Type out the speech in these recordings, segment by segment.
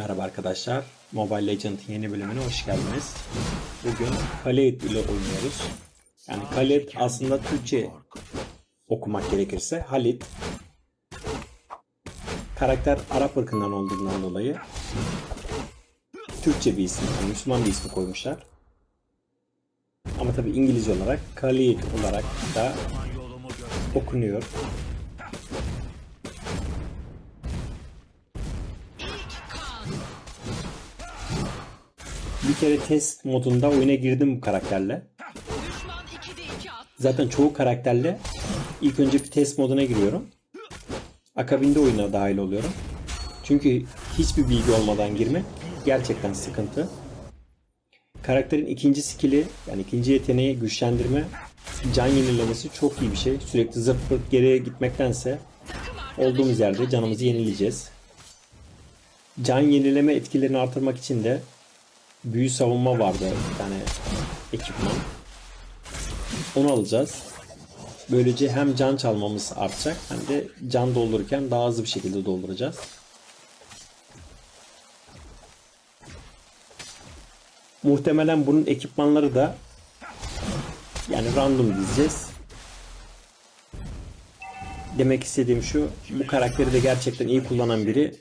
Merhaba arkadaşlar. Mobile Legends'ın yeni bölümüne hoş geldiniz. Bugün Khalid ile oynuyoruz. Yani Khalid aslında Türkçe okumak gerekirse Halit. Karakter Arap ırkından olduğundan dolayı Türkçe bir isim, yani Müslüman bir ismi koymuşlar. Ama tabi İngilizce olarak Khalid olarak da okunuyor. Bir kere test modunda oyuna girdim bu karakterle. Düşman 2'de 2 attı. Zaten çoğu karakterle ilk önce bir test moduna giriyorum. Akabinde oyuna dahil oluyorum. Çünkü hiçbir bilgi olmadan girmek gerçekten sıkıntı. Karakterin ikinci skill'i yani ikinci yeteneği güçlendirme can yenilemesi çok iyi bir şey. Sürekli zırt pırt geriye gitmektense olduğumuz yerde canımızı yenileyeceğiz. Can yenileme etkilerini artırmak için de büyü savunma vardı bir tane ekipman. Onu alacağız. Böylece hem can çalmamız artacak hem de can doldururken daha hızlı bir şekilde dolduracağız. Muhtemelen bunun ekipmanları da yani random diyeceğiz. Demek istediğim şu, bu karakteri de gerçekten iyi kullanan biri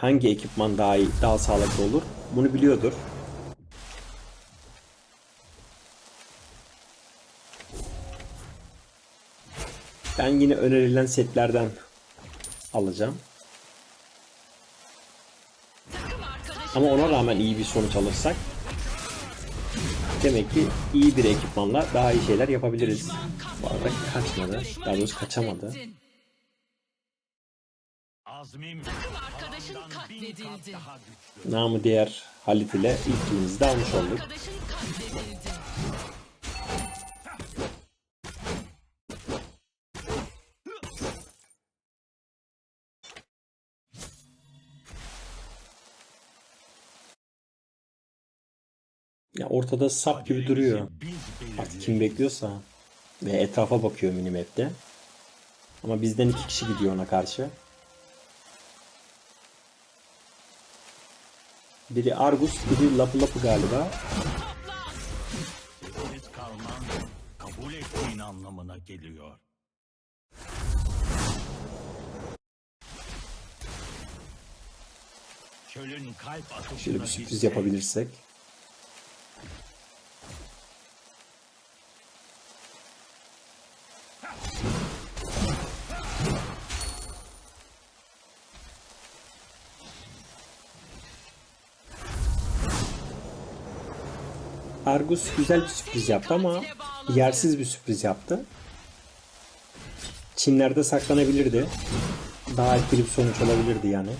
hangi ekipman daha iyi, daha sağlıklı olur bunu biliyordur. Ben yine önerilen setlerden alacağım. Ama ona rağmen iyi bir sonuç alırsak demek ki iyi bir ekipmanla daha iyi şeyler yapabiliriz. Bu arada kaçmadı. Daha doğrusu kaçamadı. Arkadaşın katledildi. daha güçlü. Namı diğer Halit ile ilk kilimizi de almış olduk. Arkadaşın katledildi. Ya ortada sap gibi duruyor. Artık kim bekliyorsa ve etrafa bakıyor minimap'te. Ama bizden iki kişi gidiyor ona karşı. Biri Argus, biri Lapı Lapı galiba. belirsiz kalman kabul ettiğin anlamına geliyor. Çölün kalp Şöyle bir sürpriz hisset. yapabilirsek. Argus güzel bir sürpriz yaptı ama yersiz bir sürpriz yaptı. Çimlerde saklanabilirdi. Daha etkili bir sonuç olabilirdi yani.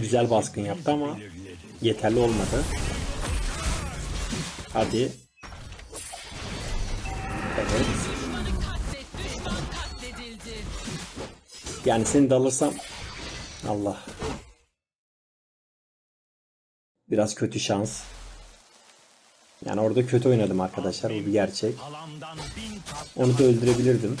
Güzel baskın yaptı ama yeterli olmadı. Hadi. Evet. Yani seni de alırsam Allah. Biraz kötü şans. Yani orada kötü oynadım arkadaşlar. Bu bir gerçek. Onu da öldürebilirdim.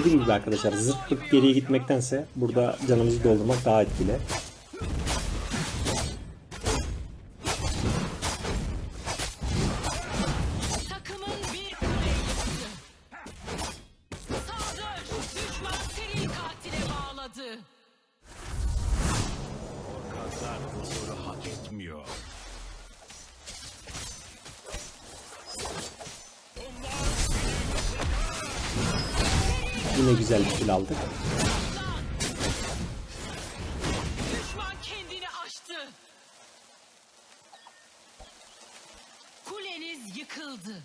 Dediğim gibi arkadaşlar zırt pırt geriye gitmektense burada canımızı doldurmak daha etkili. Aldık. Düşman kendini aştı. Kuleniz yıkıldı. yıkıldı.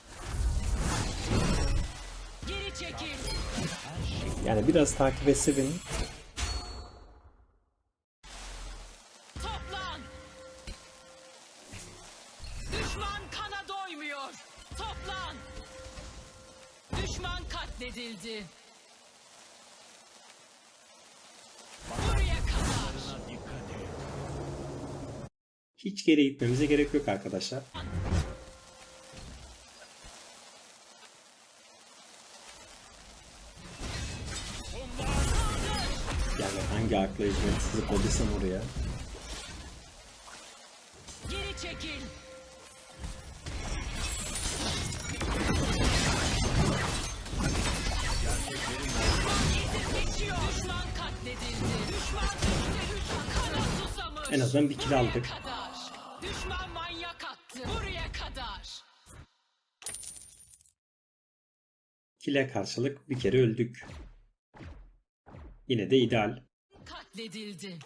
Geri çekil. Yani biraz takip etse beni. Toplan. Düşman kana doymuyor. Toplan. Düşman katledildi. Hiç geri gitmemize gerek yok arkadaşlar. Yani hangi akla hizmetsizlik oduysam oraya. Geri çekil. En azından bir kill aldık. Düşman manyak attı. Buraya kadar. Kile karşılık bir kere öldük. Yine de ideal. Katledildi.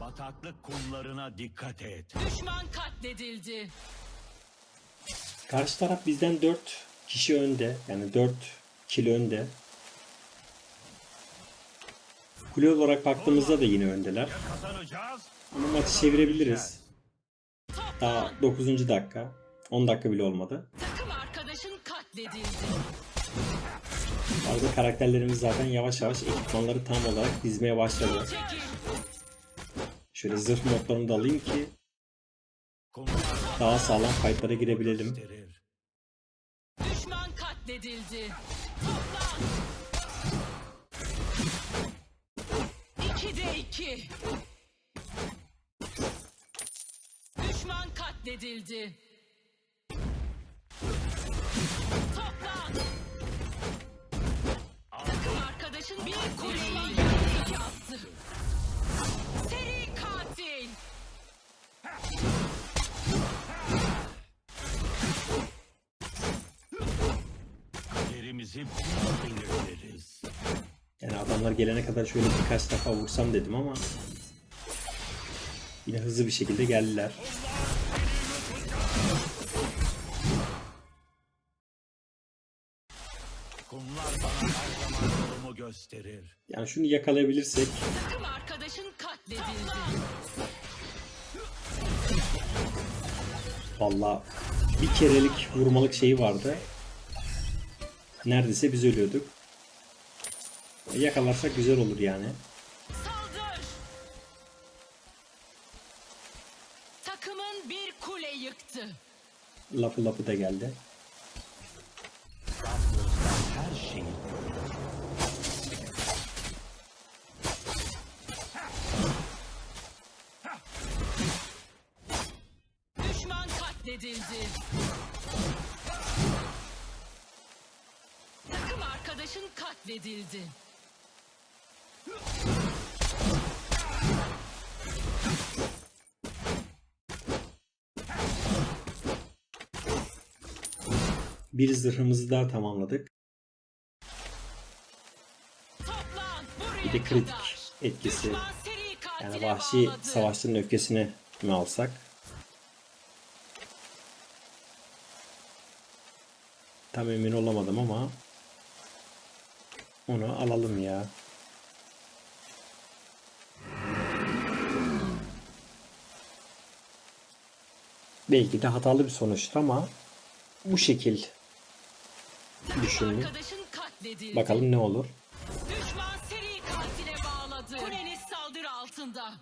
Bataklık kumlarına dikkat et. Düşman katledildi. Karşı taraf bizden 4 kişi önde. Yani 4 kilo önde. Kule olarak baktığımızda da yine öndeler. Kazanacağız. Ama maçı çevirebiliriz. Daha 9. dakika. 10 dakika bile olmadı. Takım arkadaşın katledildi. Bazı karakterlerimiz zaten yavaş yavaş ekipmanları tam olarak dizmeye başladı. Şöyle zırh modlarını da alayım ki daha sağlam fightlara girebilelim. Düşman katledildi. Toplan. 2'de 2. katledildi. Toplan. Takım arkadaşın bir kuleyi iki attı. Seri katil. Kaderimizi belirleriz. Yani adamlar gelene kadar şöyle birkaç defa vursam dedim ama yine hızlı bir şekilde geldiler. Kumlar bana her zaman yolumu gösterir. Yani şunu yakalayabilirsek Takım arkadaşın katledildi. valla bir kerelik vurmalık şeyi vardı. Neredeyse biz ölüyorduk. Yakalarsak güzel olur yani. Saldır! Takımın bir kule yıktı. Lapı lapı da geldi. Katledildi. Takım arkadaşın katledildi. Bir zırhımızı daha tamamladık. Bir de kritik etkisi. Yani vahşi savaşçının öfkesini mi alsak? Tam emin olamadım ama onu alalım ya. Belki de hatalı bir sonuçtu ama bu şekil düşündüm. Bakalım ne olur. Düşman seri katile bağladı. Kuleniz saldırı altında.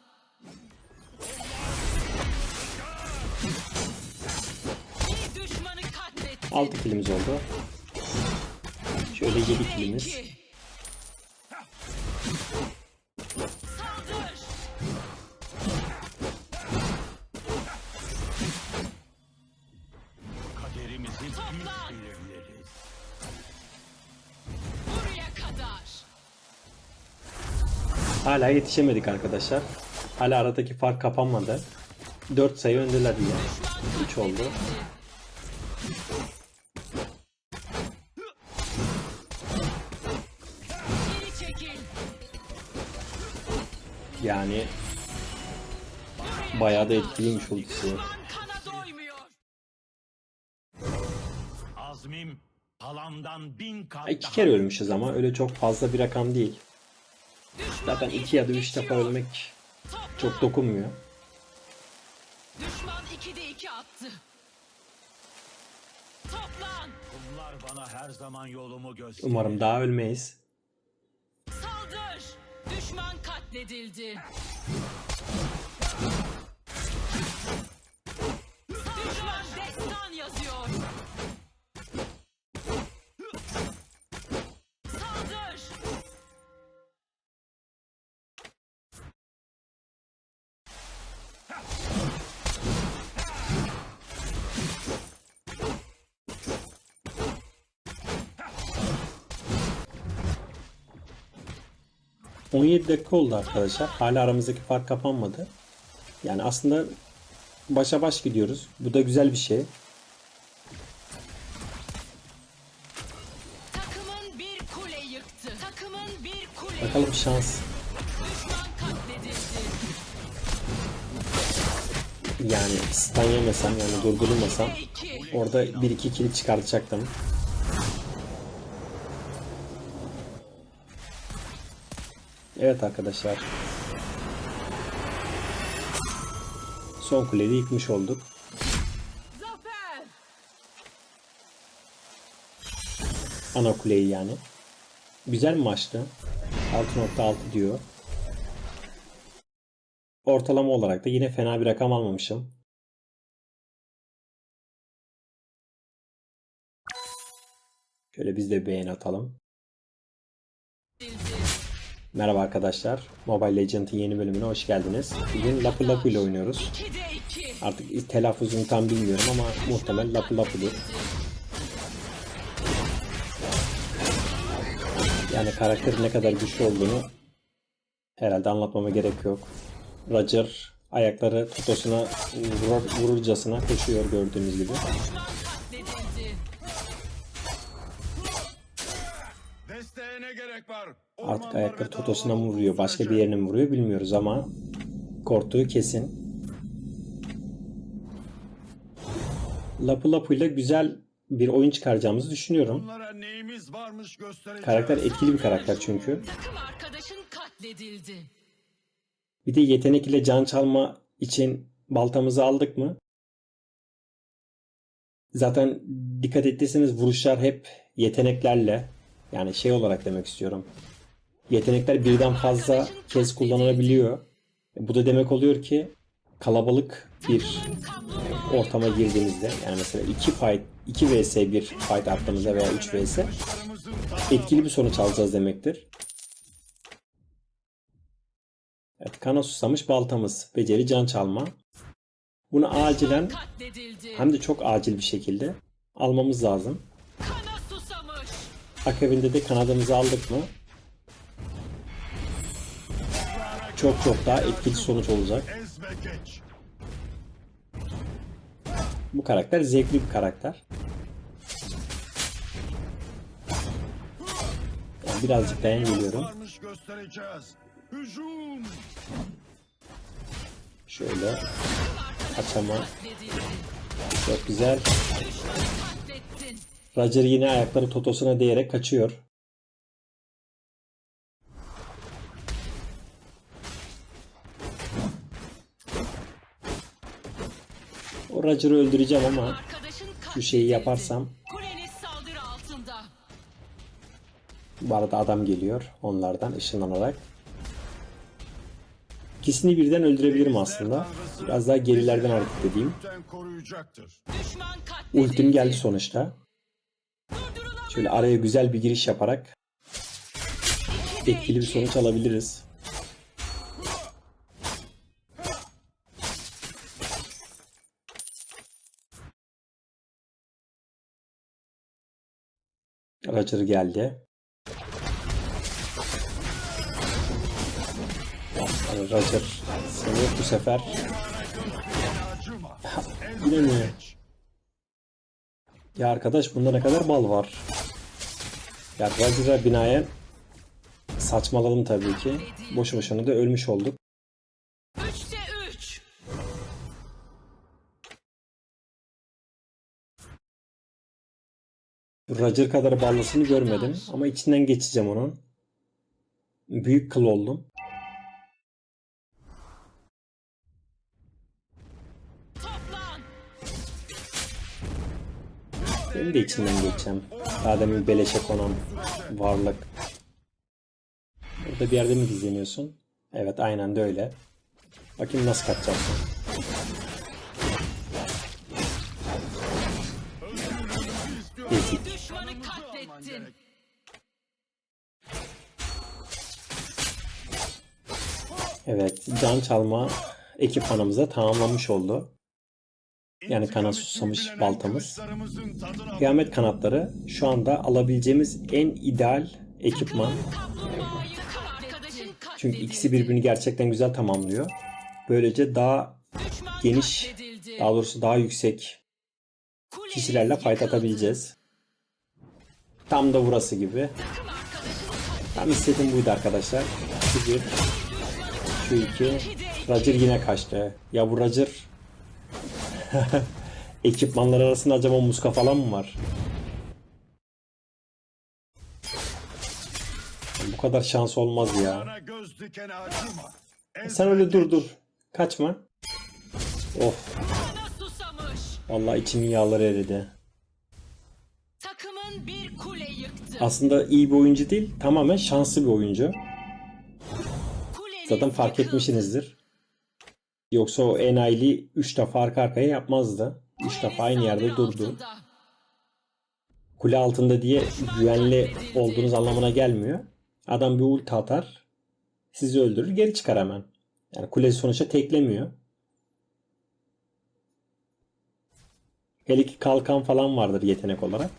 6 kilimiz oldu. Şöyle 7 İkide kilimiz. Hala yetişemedik arkadaşlar. Hala aradaki fark kapanmadı. 4 sayı öndeler yine. Düşman 3 oldu. Yani bayağı da etkiliymiş ultisi. Düşman Halamdan bin kat İki kere ölmüşüz ama öyle çok fazla bir rakam değil. Zaten iki ya da üç defa ölmek çok dokunmuyor. Düşman 2'de 2 attı. Toplan. Bunlar bana her zaman yolumu gösterir. Umarım daha ölmeyiz. Saldır. Düşman katledildi. 17 dakika oldu arkadaşlar. Hala aramızdaki fark kapanmadı. Yani aslında başa baş gidiyoruz. Bu da güzel bir şey. Takımın bir kule yıktı. Takımın bir kule Bakalım şans. Yani stun yemesem yani durdurulmasam orada 1-2 kill çıkartacaktım. Evet arkadaşlar. Son kuleyi yıkmış olduk. Zafer. Ana kuleyi yani. Güzel maçtı. 6.6 diyor. Ortalama olarak da yine fena bir rakam almamışım. Şöyle biz de beğeni atalım. Merhaba arkadaşlar. Mobile Legends'ın yeni bölümüne hoş geldiniz. Bugün Lapu Lapu ile oynuyoruz. 2'de 2. Artık telaffuzunu tam bilmiyorum ama muhtemel Lapu Lapu'dur. Yani karakterin ne kadar güçlü olduğunu herhalde anlatmama gerek yok. Roger ayakları totosuna vurur, vururcasına koşuyor gördüğünüz gibi. Artık ayakları totosuna mı vuruyor, başka bir yerine mi vuruyor bilmiyoruz ama korktuğu kesin. Lapu Lapu ile güzel bir oyun çıkaracağımızı düşünüyorum. Karakter etkili bir karakter çünkü. Takım arkadaşın katledildi. Bir de yetenek ile can çalma için baltamızı aldık mı? Zaten dikkat ettiyseniz vuruşlar hep yeteneklerle yani şey olarak demek istiyorum. Yetenekler birden fazla kez kullanılabiliyor. Bu da demek oluyor ki kalabalık bir ortama girdiğimizde yani mesela 2 fight 2 vs 1 fight attığımızda veya 3 vs etkili bir sonuç alacağız demektir. Evet, kana susamış baltamız. Beceri can çalma. Bunu acilen hem de çok acil bir şekilde almamız lazım. Akabinde de kanadımızı aldık mı çok çok daha etkili sonuç olacak. Bu karakter zevkli bir karakter. Yani birazcık dayan geliyorum. Şöyle açama. Çok güzel. Roger yine ayakları totosuna değerek kaçıyor. O Roger'ı öldüreceğim ama şu şeyi yaparsam bu arada adam geliyor onlardan ışınlanarak. İkisini birden öldürebilirim aslında. Biraz daha gerilerden hareket edeyim. Ultim geldi sonuçta. Şöyle araya güzel bir giriş yaparak etkili bir sonuç alabiliriz. Roger geldi. Roger seni bu sefer yine mi? Ya arkadaş bunda ne kadar bal var. Ya Roger'a binaen saçmaladım tabii ki. Boşu boşuna da ölmüş olduk. Roger kadar ballısını görmedim ama içinden geçeceğim onun. Büyük kıl oldum. Benim de içinden geçeceğim. Daha demin beleşe konan varlık. Burada bir yerde mi gizleniyorsun? Evet aynen de öyle. Bakayım nasıl kaçacaksın. Ezik. Evet can çalma ekipmanımıza tamamlanmış oldu. Yani kana susamış baltamız. Kıyamet kanatları şu anda alabileceğimiz en ideal ekipman. Çünkü ikisi birbirini gerçekten güzel tamamlıyor. Böylece daha geniş, daha doğrusu daha yüksek kişilerle fight atabileceğiz. Tam da burası gibi. Tam istediğim buydu arkadaşlar. Şu bir, şu iki. Roger yine kaçtı. Ya bu Roger ekipmanlar arasında acaba muska falan mı var? Bu kadar şans olmaz ya. Acıma. Sen öyle dur dur. Kaçma. Of. Vallahi içimin yağları eridi. Takımın bir kule yıktı. Aslında iyi bir oyuncu değil. Tamamen şanslı bir oyuncu. Zaten fark etmişsinizdir. Yoksa o enayili 3 defa arka arkaya yapmazdı. 3 Kuleniz defa aynı yerde durdu. Kule altında diye güvenli olduğunuz anlamına gelmiyor. Adam bir ulti atar. Sizi öldürür geri çıkar hemen. Yani kule sonuçta teklemiyor. Hele ki kalkan falan vardır yetenek olarak.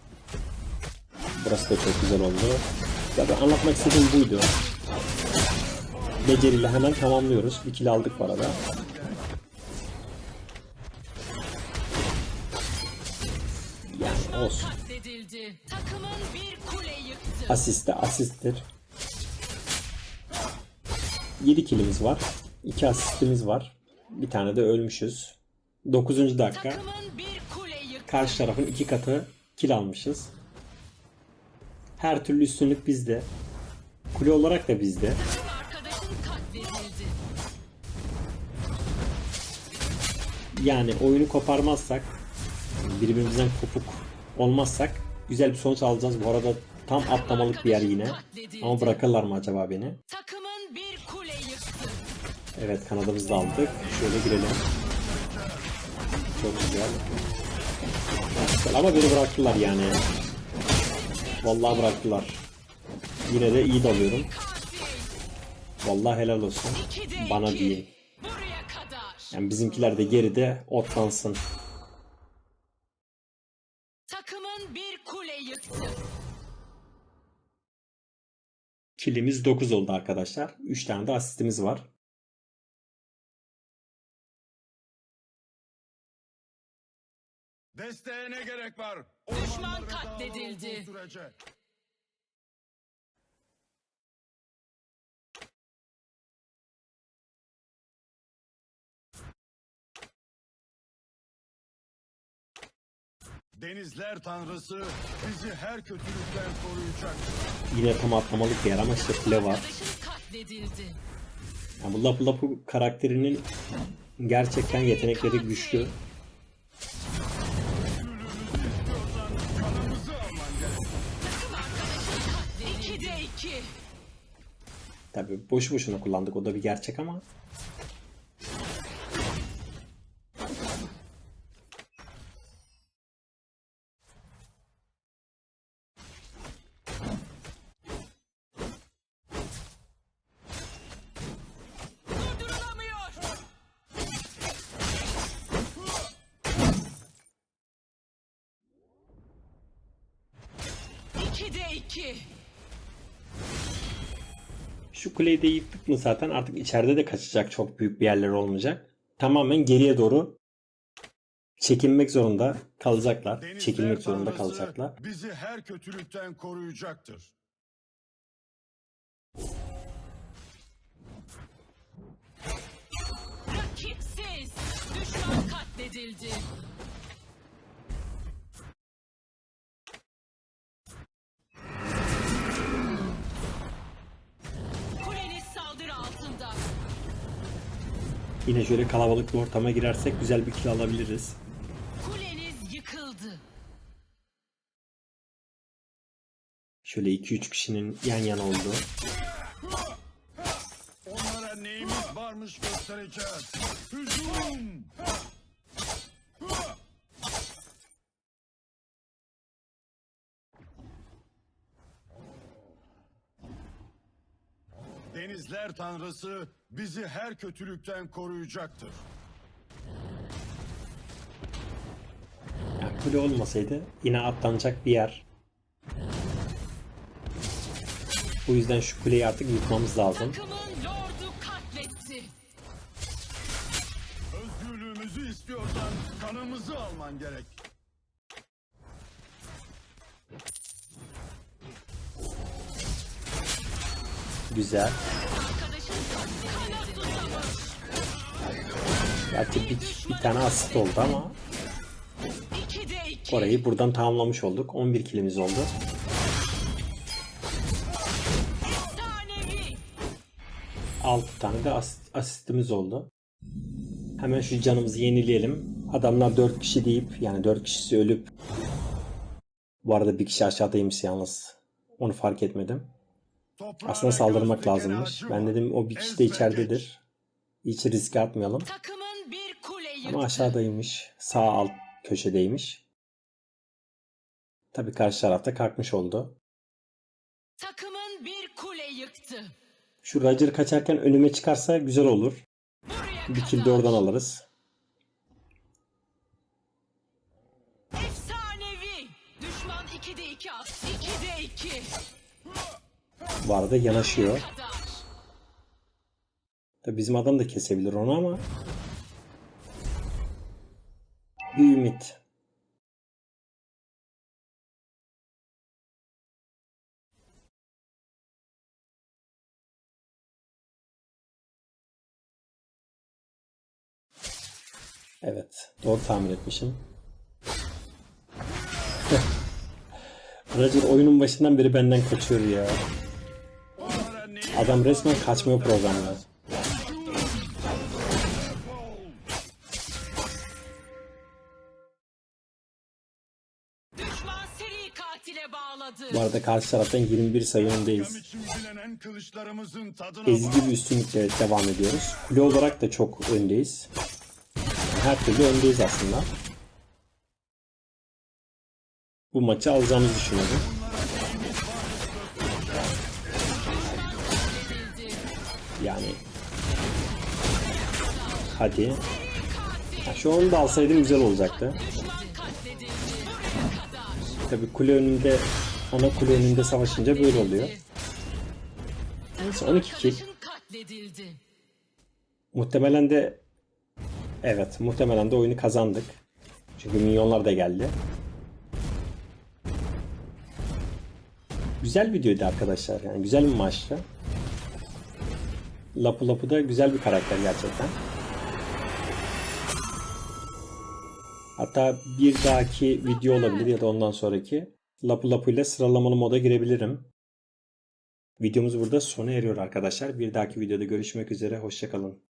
Burası da çok güzel oldu. Zaten anlatmak istediğim buydu. Beceriyle hemen tamamlıyoruz. Bir kill aldık bu arada. Olsun. Katledildi. Takımın bir kule yıktı. Asist de asisttir. 7 kilimiz var. 2 asistimiz var. Bir tane de ölmüşüz. 9. dakika. Karşı tarafın iki katı kil almışız. Her türlü üstünlük bizde. Kule olarak da bizde. Yani oyunu koparmazsak, birbirimizden kopuk olmazsak güzel bir sonuç alacağız. Bu arada tam atlamalık bir yer yine. Ama bırakırlar mı acaba beni? Takımın bir kule yıktı. Evet kanadımızı da aldık. Şöyle girelim. Çok güzel. Güzel Ama beni bıraktılar yani. Vallahi bıraktılar. Yine de iyi dalıyorum. Vallahi helal olsun. Bana değil. Yani bizimkiler de geride otlansın. Kilimiz 9 oldu arkadaşlar. 3 tane de asistimiz var. Desteğe ne gerek var? Düşman katledildi. Denizler tanrısı bizi her kötülükten koruyacak. Yine tam atlamalık bir yer ama işte kule var. Yani bu Lapu Lapu karakterinin gerçekten yetenekleri güçlü. Tabi boşu boşuna kullandık o da bir gerçek ama. İkide iki. Şu kuleyi de yıktık mı zaten artık içeride de kaçacak çok büyük bir yerler olmayacak. Tamamen geriye doğru çekinmek zorunda kalacaklar. Denizler Çekilmek zorunda kalacaklar. bizi her kötülükten koruyacaktır. Rakipsiz. Düşman katledildi. Yine şöyle kalabalık bir ortama girersek güzel bir kill alabiliriz. Kuleniz yıkıldı. Şöyle 2-3 kişinin yan yana olduğu. Onlara neyimiz varmış göstereceğiz. Hücum! Denizler tanrısı bizi her kötülükten koruyacaktır. Yani kule olmasaydı yine atlanacak bir yer. Bu yüzden şu kuleyi artık yıkmamız lazım. Takımın lordu katletti. Özgürlüğümüzü istiyorsan kanımızı alman gerek. Güzel. Gerçi bir, bir tane asit oldu ama orayı buradan tamamlamış olduk. 11 kilimiz oldu. 6 tane de as- asistimiz oldu. Hemen şu canımızı yenileyelim. Adamlar 4 kişi deyip yani 4 kişisi ölüp bu arada bir kişi aşağıdaymış yalnız. Onu fark etmedim. Aslında saldırmak lazımmış. Ben dedim o bir kişi de içeridedir. Hiç riske atmayalım. Yıktı. Ama aşağıdaymış. Sağ alt köşedeymiş. Tabii karşı tarafta kalkmış oldu. Takımın bir kule yıktı. Şu Roger kaçarken önüme çıkarsa güzel olur. Buraya Bir kill de oradan alırız. Efsanevi. Düşman 2'de 2 at. 2'de 2. Bu arada yanaşıyor. Tabii bizim adam da kesebilir onu ama ümit. Evet, doğru tahmin etmişim. Roger oyunun başından beri benden kaçıyor ya. Adam resmen kaçmıyor programda. Arada karşı taraftan 21 sayı öndeyiz. Ezici bir üstünlükle devam ediyoruz. Kule olarak da çok öndeyiz. Her türlü öndeyiz aslında. Bu maçı alacağımızı düşünüyorum. Yani hadi. Ha, şu onu da alsaydım güzel olacaktı. Tabii kule önünde ana kule önünde savaşınca böyle oluyor. Neyse 12 kill. Muhtemelen de evet muhtemelen de oyunu kazandık. Çünkü milyonlar da geldi. Güzel videoydu arkadaşlar. Yani güzel bir maçtı. Lapu Lapu da güzel bir karakter gerçekten. Hatta bir dahaki video olabilir ya da ondan sonraki Lapu Lapu ile sıralamalı moda girebilirim. Videomuz burada sona eriyor arkadaşlar. Bir dahaki videoda görüşmek üzere. Hoşçakalın.